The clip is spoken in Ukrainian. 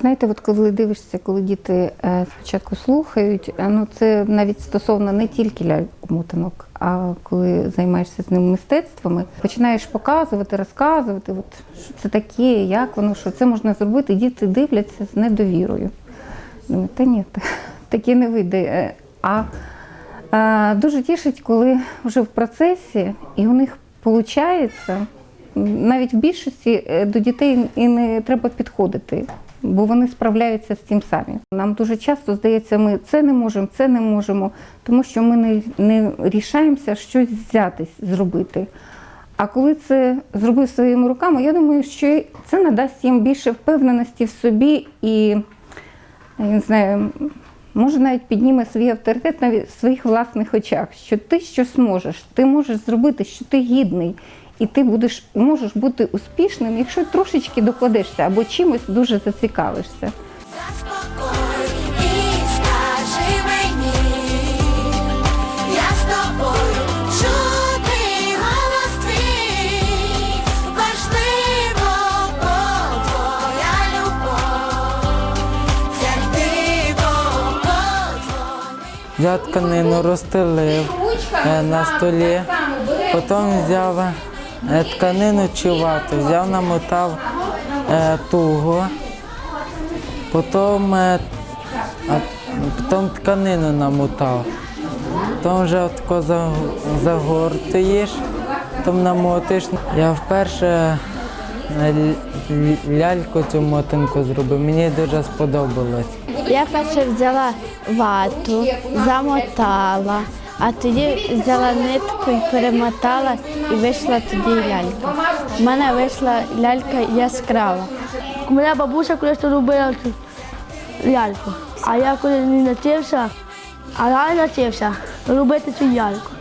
Знаєте, от коли дивишся, коли діти е, спочатку слухають, е, ну це навіть стосовно не тільки ляльок-мотанок, а коли займаєшся з ними мистецтвами, починаєш показувати, розказувати, от, що це таке, як воно, що це можна зробити. Діти дивляться з недовірою. Думаю, та ні, та- таке не вийде. Е, А е, дуже тішить, коли вже в процесі і у них виходить, навіть в більшості до дітей і не треба підходити, бо вони справляються з цим самі. Нам дуже часто здається, ми це не можемо, це не можемо, тому що ми не, не рішаємося щось взятись зробити. А коли це зробив своїми руками, я думаю, що це надасть їм більше впевненості в собі і я не знаю, може навіть підніме свій авторитет навіть в своїх власних очах, що ти щось можеш, ти можеш зробити, що ти гідний, і ти будеш можеш бути успішним, якщо трошечки докладешся або чимось дуже зацікавишся. Заспокой і скажи мені, я з тобою чути голос твій, важливо, бо твоя любов, подзвони. Я тканину розстелив е, на столі, потім взяв е, тканину чи вату, взяв, намотав е, туго, потім, е, потім тканину намотав. Потім вже за- загортуєш, потім намотиш. Я вперше е, ляльку цю мотинку зробив, мені дуже сподобалось. Я перше взяла вату, замотала, а тоді взяла нитку і перемотала і вийшла тоді лялька. У мене вийшла лялька яскрава. Моя бабуся колись робила цю ляльку. А я коли не навчився, а я навчився робити цю ляльку.